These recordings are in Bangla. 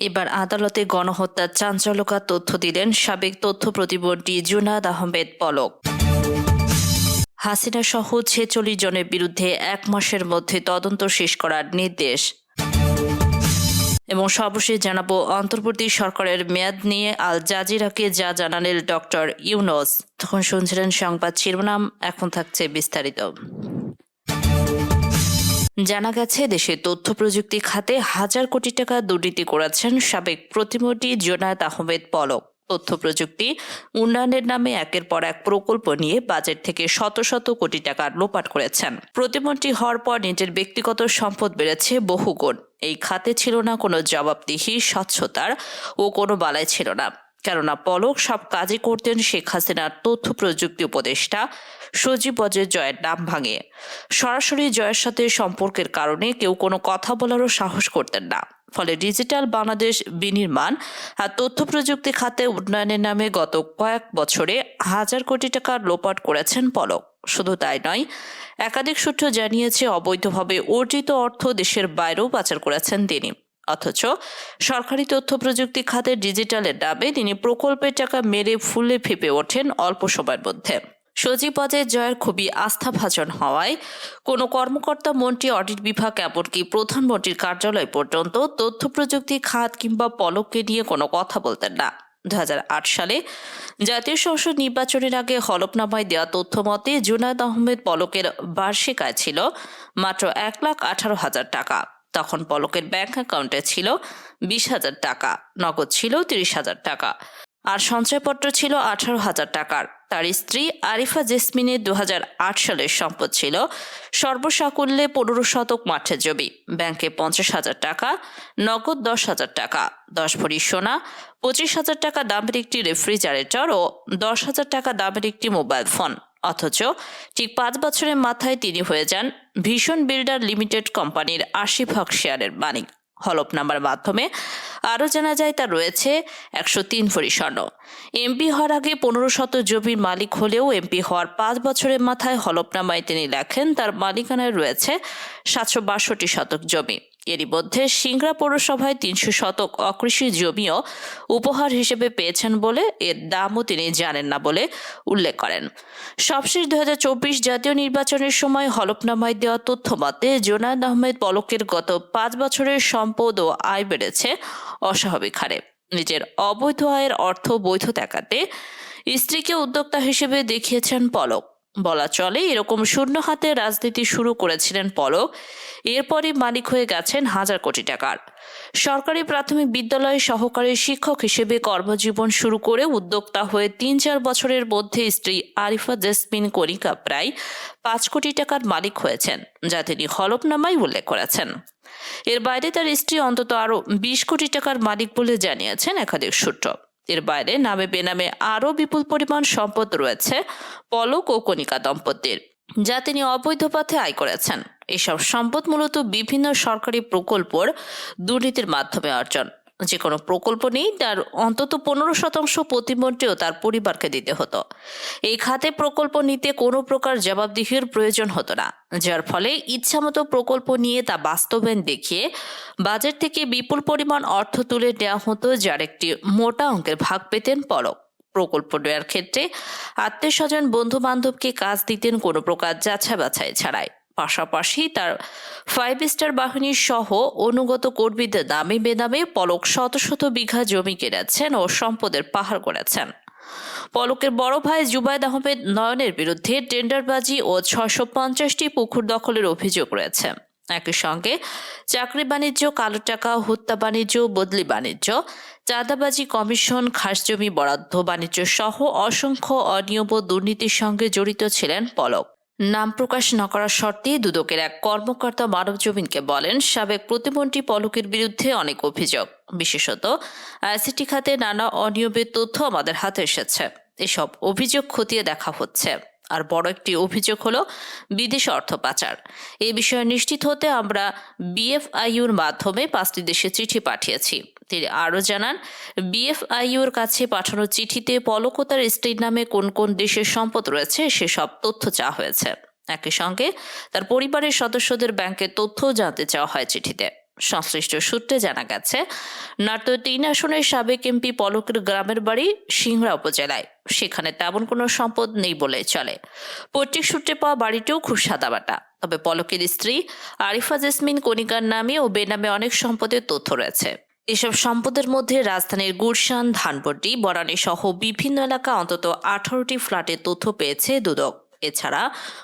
এবার আদালতে গণহত্যার চাঞ্চল্যকর তথ্য দিলেন সাবেক তথ্য প্রতিমন্ত্রী জুনাদ আহমেদ পলক। হাসিনা সহ ছেচল্লিশ জনের বিরুদ্ধে এক মাসের মধ্যে তদন্ত শেষ করার নির্দেশ। এবং সর্বশেষ জানাব, অন্তর্বর্তী সরকারের মেয়াদ নিয়ে আল জাজিরাকে যা জানালেন ডক্টর ইউনুস। তখন শুনছিলেন সংবাদ শিরোনাম, এখন থাকছে বিস্তারিত। জানা গেছে, দেশে তথ্য প্রযুক্তি খাতে হাজার কোটি টাকা দুর্নীতি করেছেন সাবেক প্রতিমন্ত্রী জোনায়েত আহমেদ পলক। তথ্য প্রযুক্তি উন্নয়নের নামে একের পর এক প্রকল্প নিয়ে বাজেট থেকে শত শত কোটি টাকা লোপাট করেছেন। প্রতিমন্ত্রী হওয়ার পর নিজের ব্যক্তিগত সম্পদ বেড়েছে বহুগুণ। এই খাতে ছিল না কোনো জবাবদিহি, স্বচ্ছতার ও কোনো বালাই ছিল না। কেননা পলক সব কাজই করতেন শেখ হাসিনার তথ্য প্রযুক্তি উপদেষ্টা সজীব অজয় জয়ের নাম ভাঙে। সরাসরি জয়ের সাথে সম্পর্কের কারণে কেউ কোনো কথা বলারও সাহস করতেন না। ফলে ডিজিটাল বাংলাদেশ বিনির্মাণ আর তথ্য প্রযুক্তি খাতে উন্নয়নের নামে গত কয়েক বছরে হাজার কোটি টাকা লোপাট করেছেন পলক। শুধু তাই নয়, একাধিক সূত্র জানিয়েছে, অবৈধভাবে অর্জিত অর্থ দেশের বাইরেও পাচার করেছেন তিনি। অথচ সরকারি তথ্য প্রযুক্তি খাতের ডিজিটালের নামে তিনি প্রকল্পের টাকা মেরে ফুলে ফেপে ওঠেন অল্প সময়ের মধ্যে। সজীব পদে জয়ের খুবই আস্থাভাজন হওয়ায় কোনো কর্মকর্তা, মন্ত্রী, অডিট বিভাগ এমনকি প্রধানমন্ত্রীর কার্যালয় পর্যন্ত তথ্য প্রযুক্তি খাত কিংবা পলককে নিয়ে কোনো কথা বলতেন না। দু হাজার আট সালে জাতীয় সংসদ নির্বাচনের আগে হলফনামায় দেওয়া তথ্য মতে, জুনায়দ আহমেদ পলকের বার্ষিক আয় ছিল মাত্র এক লাখ আঠারো হাজার টাকা। তখন পলকের ব্যাংক অ্যাকাউন্টে ছিল বিশ হাজার টাকা, নগদ ছিল তিরিশ হাজার টাকা। আর সঞ্চয়পত্র ছিল আঠারো হাজার টাকার। তার স্ত্রী আরিফা জেসমিনের দু হাজার আট সালের সম্পদ ছিল সর্বসাকুল্যে পনেরো শতক মাঠের জমি। ব্যাংকে পঞ্চাশ হাজার টাকা, নগদ দশ হাজার টাকা, দশ ভরি সোনা, পঁচিশ হাজার টাকা দামের একটি রেফ্রিজারেটর ও দশ হাজার টাকা দামের একটি মোবাইল ফোন। অথচ ঠিক পাঁচ বছরের মাথায় তিনি হয়ে যান ভীষণ বিল্ডার লিমিটেড কোম্পানির আশি ভাগ শেয়ারের মালিক। হলফনামার মাধ্যমে আরও জানা যায়, তার রয়েছে একশো তিন ভরি স্বর্ণ। এমপি হওয়ার আগে পনেরো শত জমির মালিক হলেও এমপি হওয়ার পাঁচ বছরের মাথায় হলফনামায় তিনি লেখেন, তার মালিকানায় রয়েছে সাতশো বাষট্টি শতক জমি। এরই মধ্যে সিংড়া পৌরসভায় তিনশো শতক অকৃষি জমিও উপহার হিসেবে পেয়েছেন বলে এর দামও তিনি জানেন না বলে উল্লেখ করেন। সবশেষ দুই হাজার চব্বিশ জাতীয় নির্বাচনের সময় হলফনামায় দেওয়া তথ্য মতে, জোনায়দ আহমেদ পলকের গত পাঁচ বছরের সম্পদ ও আয় বেড়েছে অস্বাভাবিক হারে। নিজের অবৈধ আয়ের অর্থ বৈধ দেখাতে স্ত্রীকে উদ্যোক্তা হিসেবে দেখিয়েছেন পলক। বলা চলে, এরকম শূন্য হাতে রাজনীতি শুরু করেছিলেন পলক। এরপরই মালিক হয়ে গেছেন হাজার কোটি টাকার। সরকারি প্রাথমিক বিদ্যালয়ে সহকারী শিক্ষক হিসেবে কর্মজীবন শুরু করে উদ্যোক্তা হয়ে তিন চার বছরের মধ্যে স্ত্রী আরিফা জেসমিন কণিকা প্রায় পাঁচ কোটি টাকার মালিক হয়েছেন, যা তিনি হলফনামায় উল্লেখ করেছেন। এর বাইরে তার স্ত্রী অন্তত আরও বিশ কোটি টাকার মালিক বলে জানিয়েছেন একাধিক সূত্র। এর বাইরে নামে বেনামে আরও বিপুল পরিমাণ সম্পদ রয়েছে পলক ও কণিকা দম্পতির, যা তিনি অবৈধ পথে আয় করেছেন। এসব সম্পদ মূলত বিভিন্ন সরকারি প্রকল্পর দুর্নীতির মাধ্যমে অর্জন। যে কোনো প্রকল্প নেই, তার অন্তত পনেরো শতাংশ প্রতিমন্ত্রীও তার পরিবারকে দিতে হতো। এই খাতে প্রকল্প নিতে কোনো প্রকার জবাবদিহির প্রয়োজন হতো না, যার ফলে ইচ্ছামতো প্রকল্প নিয়ে তা বাস্তবায়ন দেখিয়ে বাজেট থেকে বিপুল পরিমাণ অর্থ তুলে নেওয়া হতো, যার একটি মোটা অঙ্কের ভাগ পেতেন পরক। প্রকল্প নেওয়ার ক্ষেত্রে আত্মীয় স্বজন বন্ধু বান্ধবকে কাজ দিতেন কোনো প্রকার যাচাই বাছাই ছাড়াই। পাশাপাশি তার ফাইভ স্টার বাহিনীর সহ অনুগত কর্মীদের দামে বেদামে পলক শত শত বিঘা জমি কেড়েছেন ও সম্পদের পাহাড় করেছেন পলকের বড় ভাই জুবাইদ আহমেদ নয়নের বিরুদ্ধে টেন্ডারবাজি ও ছশো পঞ্চাশটি পুকুর দখলের অভিযোগ রয়েছে। একই সঙ্গে চাকরি বাণিজ্য, কালো টাকা, হত্যা বাণিজ্য, বদলি বাণিজ্য, চাঁদাবাজি কমিশন, খাস জমি বরাদ্দ বাণিজ্য সহ অসংখ্য অনিয়ম দুর্নীতির সঙ্গে জড়িত ছিলেন পলক। নাম প্রকাশ না করার শর্তে দুদকের এক কর্মকর্তা মানবজমিনকে বলেন, সাবেক প্রতিমন্ত্রী পলকের বিরুদ্ধে অনেক অভিযোগ। বিশেষত আইসিটি খাতে নানা অনিয়মের তথ্য আমাদের হাতে এসেছে। এসব অভিযোগ খতিয়ে দেখা হচ্ছে। আর বড় একটি অভিযোগ হলো বিদেশ অর্থ পাচার। এ বিষয়ে নিশ্চিত হতে আমরা বিএফআইউর মাধ্যমে পাঁচটি দেশে চিঠি পাঠিয়েছি। তিনি আরও জানান, বিএফআইউর কাছে পাঠানো চিঠিতে পলক ও তার স্ত্রীর নামে কোন কোন দেশের সম্পদ রয়েছে সেসব তথ্য চাওয়া হয়েছে। একই সঙ্গে তার পরিবারের সদস্যদের ব্যাংকের তথ্যও জানতে চাওয়া হয় চিঠিতে। সংশ্লিষ্ট সূত্রে জানা গেছে, নাটোর তিন আসনের সাবেক এমপি পলকের গ্রামের বাড়ি সিংড়া উপজেলায়। সেখানে তেমন কোনো সম্পদ নেই বলে চলে। পৈতৃক সূত্রে পাওয়া বাড়িটিও খুব সাদাবাটা তবে পলকের স্ত্রী আরিফা জেসমিন কণিকার নামে ও বেনামে অনেক সম্পদের তথ্য রয়েছে। এসব সম্পদের মধ্যে রাজধানীর গুলশান, ধানপট্টি বনানী সহ বিভিন্ন এলাকা অন্তত আঠারোটি ফ্ল্যাটের তথ্য পেয়েছে দুদক। এছাড়া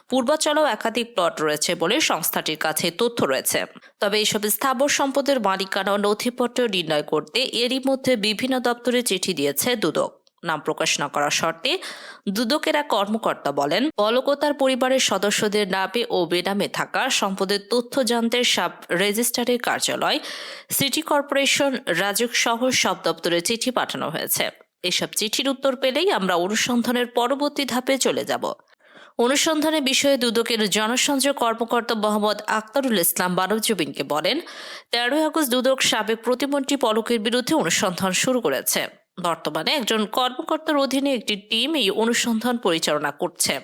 পূর্বাচলেও একাধিক প্লট রয়েছে বলে সংস্থাটির কাছে তথ্য রয়েছে। তবে এসব স্থাবর সম্পদের মালিকানা নথিপত্র নির্ণয় করতে এরই মধ্যে বিভিন্ন দপ্তরে চিঠি দিয়েছে দুদক। নাম প্রকাশ না করার শর্তে দুদকের কর্মকর্তা বলেন পলক তার পরিবারের সদস্যদের নামে ও বেনামে থাকা সম্পদের তথ্য জানতে সাব রেজিস্ট্রারের কার্যালয়, সিটি কর্পোরেশন, রাজক সহ সব দপ্তরে চিঠি পাঠানো হয়েছে। এসব চিঠির উত্তর পেলেই আমরা অনুসন্ধানের পরবর্তী ধাপে চলে যাব। অনুসন্ধানের বিষয়ে দুদকের জনসংযোগ কর্মকর্তা মোহাম্মদ আক্তারুল ইসলাম মানবজবিনকে বলেন, তেরোই আগস্ট দুদক সাবেক প্রতিমন্ত্রী পলকের বিরুদ্ধে অনুসন্ধান শুরু করেছে। বর্তমানে একজন কর্মকর্তার অধীনে একটি টিম এই অনুসন্ধান পরিচালনা করছে।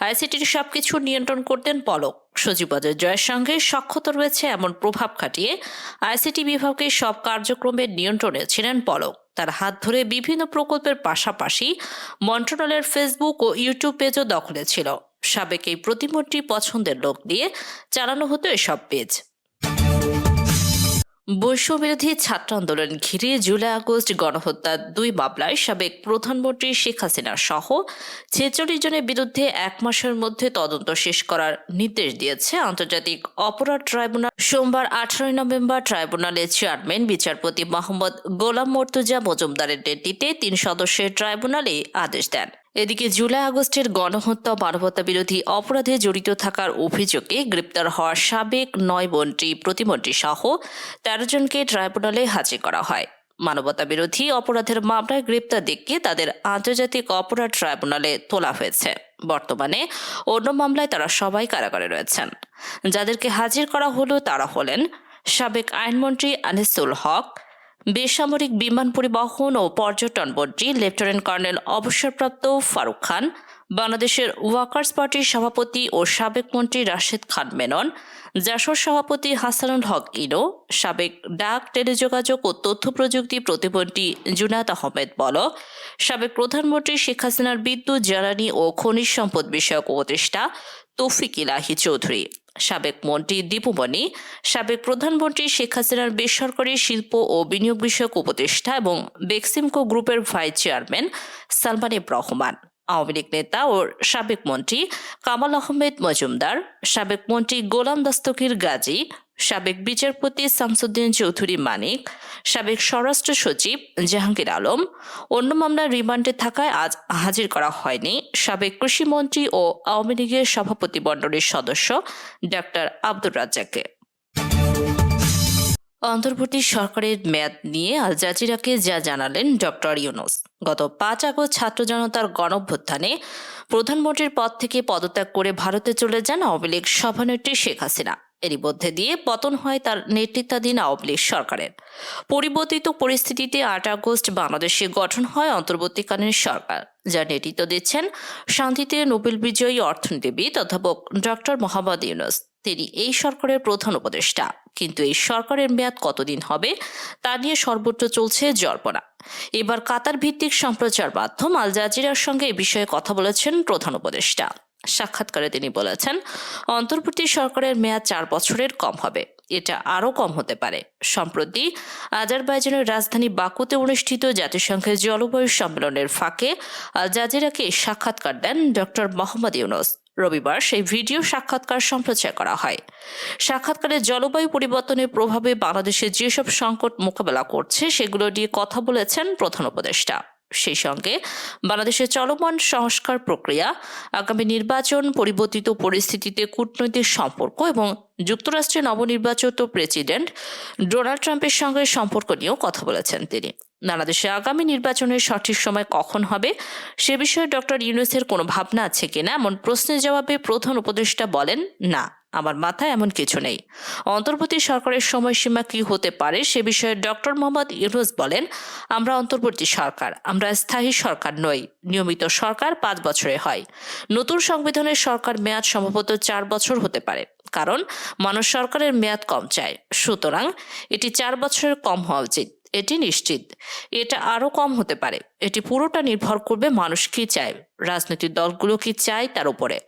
আইসিটির সবকিছু নিয়ন্ত্রণ করতেন পলক। সজীবদের জয়ের সঙ্গে সক্ষত রয়েছে এমন প্রভাব খাটিয়ে আইসিটি বিভাগের সব কার্যক্রমের নিয়ন্ত্রণে ছিলেন পলক। তার হাত ধরে বিভিন্ন প্রকল্পের পাশাপাশি মন্ত্রণালয়ের ফেসবুক ও ইউটিউব পেজও দখলে ছিল। সাবেক এই প্রতিমূর্তি পছন্দের লোক দিয়ে চালানো হতো এসব পেজ। বৈশ্যবিরোধী ছাত্র আন্দোলন ঘিরে জুলাই আগস্ট গণহত্যার দুই মামলায় সাবেক প্রধানমন্ত্রী শেখ হাসিনা সহ ছেচল্লিশ জনের বিরুদ্ধে এক মাসের মধ্যে তদন্ত শেষ করার নির্দেশ দিয়েছে আন্তর্জাতিক অপরাধ ট্রাইব্যুনাল। সোমবার আঠারোই নভেম্বর ট্রাইব্যুনালের চেয়ারম্যান, বিচারপতি মোহাম্মদ গোলাম মর্তুজা মজুমদারের নেতৃত্বে তিন সদস্যের ট্রাইব্যুনালে আদেশ দেন। এদিকে জুলাই আগস্টের গণহত্যা মানবতা বিরোধী অপরাধে জড়িত থাকার অভিযোগে গ্রেপ্তার হওয়া সাবেক নয় মন্ত্রী প্রতিমন্ত্রী সহ তেরো জনকে ট্রাইব্যুনালে হাজির করা হয়। মানবতা বিরোধী অপরাধের মামলায় গ্রেপ্তার দেখিয়ে তাদের আন্তর্জাতিক অপরাধ ট্রাইব্যুনালে তোলা হয়েছে। বর্তমানে অন্য মামলায় তারা সবাই কারাগারে রয়েছেন। যাদেরকে হাজির করা হলো তারা হলেন সাবেক আইনমন্ত্রী আনিসুল হক বেসামরিক বিমান পরিবহন ও পর্যটন মন্ত্রী লেফটেন্যান্ট কর্নেল অবসরপ্রাপ্ত ফারুক খান, বাংলাদেশের ওয়ার্কার্স পার্টির সভাপতি ও সাবেক মন্ত্রী রাশেদ খান মেনন জাসর সভাপতি হাসানুল হক ইনো, সাবেক ডাক টেলিযোগাযোগ ও তথ্য প্রযুক্তি প্রতিমন্ত্রী জুনাত আহমেদ বল, সাবেক প্রধানমন্ত্রী শেখ হাসিনার বিদ্যুৎ, জ্বালানি ও খনিজ সম্পদ বিষয়ক উপদেষ্টা তৌফিক ইলাহি চৌধুরী। সাবেক মন্ত্রী দীপুমণি সাবেক প্রধানমন্ত্রী শেখ হাসিনার বেসরকারি শিল্প ও বিনিয়োগ বিষয়ক উপদেষ্টা এবং বেক্সিমকো গ্রুপের ভাইস চেয়ারম্যান সালমান রহমান, আওয়ামী লীগ নেতা ও সাবেক মন্ত্রী কামাল আহমেদ মজুমদার, সাবেক মন্ত্রী গোলাম দস্তকির গাজী সাবেক বিচারপতি শামসুদ্দিন চৌধুরী মানিক, সাবেক স্বরাষ্ট্র সচিব জাহাঙ্গীর আলম, অন্য মামলার রিমান্ডে থাকায় আজ হাজির করা হয়নি। সাবেক কৃষিমন্ত্রী ও আওয়ামী লীগের সভাপতি মণ্ডলীর সদস্য ডাক্তার আব্দুর রাজ্জাককে। অন্তর্বর্তী সরকারের মেয়াদ নিয়ে আল জাজিরাকে যা জানালেন ডক্টর ইউনুস। গত পাঁচ আগস্ট ছাত্র জনতার গণভ্যুত্থানে প্রধানমন্ত্রীর পদ থেকে পদত্যাগ করে ভারতে চলে যান আওয়ামী লীগ সভানেত্রী শেখ হাসিনা। এরই মধ্যে দিয়ে পতন হয় তার নেতৃত্বাধীন আওয়ামী লীগ সরকারের। পরিবর্তিত পরিস্থিতিতে আট আগস্ট বাংলাদেশে গঠন হয় অন্তর্বর্তীকালীন সরকার, যার নেতৃত্ব দিচ্ছেন শান্তিতে নোবেল বিজয়ী অর্থনীতিবিদ অধ্যাপক ডক্টর মোহাম্মদ ইউনুস। তিনি এই সরকারের প্রধান উপদেষ্টা। কিন্তু এই সরকারের মেয়াদ কতদিন হবে, তা নিয়ে সর্বত্র চলছে জল্পনা। এবার কাতার ভিত্তিক সম্প্রচার মাধ্যম আল জাজিরার সঙ্গে এ বিষয়ে কথা বলেছেন প্রধান উপদেষ্টা। সাক্ষাৎকারে তিনি বলেছেন, অন্তর্বর্তী সরকারের মেয়াদ চার বছরের কম হবে। এটা আরও কম হতে পারে। সম্প্রতি আজারবাইজানের রাজধানী বাকুতে অনুষ্ঠিত জাতিসংঘের জলবায়ু সম্মেলনের ফাঁকে জাজিরাকে সাক্ষাৎকার দেন ডক্টর মোহাম্মদ ইউনুস। রবিবার সেই ভিডিও সাক্ষাৎকার সম্প্রচার করা হয়। সাক্ষাৎকারে জলবায়ু পরিবর্তনের প্রভাবে বাংলাদেশে যেসব সংকট মোকাবেলা করছে, সেগুলো নিয়ে কথা বলেছেন প্রধান উপদেষ্টা। সেই সঙ্গে বাংলাদেশের চলমান সংস্কার প্রক্রিয়া, আগামী নির্বাচন, পরিবর্তিত পরিস্থিতিতে কূটনৈতিক সম্পর্ক এবং যুক্তরাষ্ট্রের নবনির্বাচিত প্রেসিডেন্ট ডোনাল্ড ট্রাম্পের সঙ্গে সম্পর্ক নিয়েও কথা বলেছেন তিনি। বাংলাদেশে আগামী নির্বাচনের সঠিক সময় কখন হবে, সে বিষয়ে ডক্টর ইউনুসের কোনো ভাবনা আছে কিনা? এমন প্রশ্নের জবাবে প্রধান উপদেষ্টা বলেন, না। আমার মাথায় এমন কিছু নেই। অন্তর্বর্তী সরকারের সময়সীমা কি হতে পারে সে বিষয়ে ডক্টর মোহাম্মদ ইউনুস বলেন, আমরা অন্তর্বর্তী সরকার, আমরা স্থায়ী সরকার নই, নিয়মিত সরকার পাঁচ বছরে হয়। নতুন সংবিধানের সরকার মেয়াদ সম্ভবত চার বছর হতে পারে, কারণ মানুষ সরকারের মেয়াদ কম চায়। সুতরাং এটি চার বছরের কম হওয়া উচিত, এটি নিশ্চিত। এটা আরও কম হতে পারে, এটি পুরোটা নির্ভর করবে মানুষ কি চায়, রাজনৈতিক দলগুলো কি চায় তার উপরে।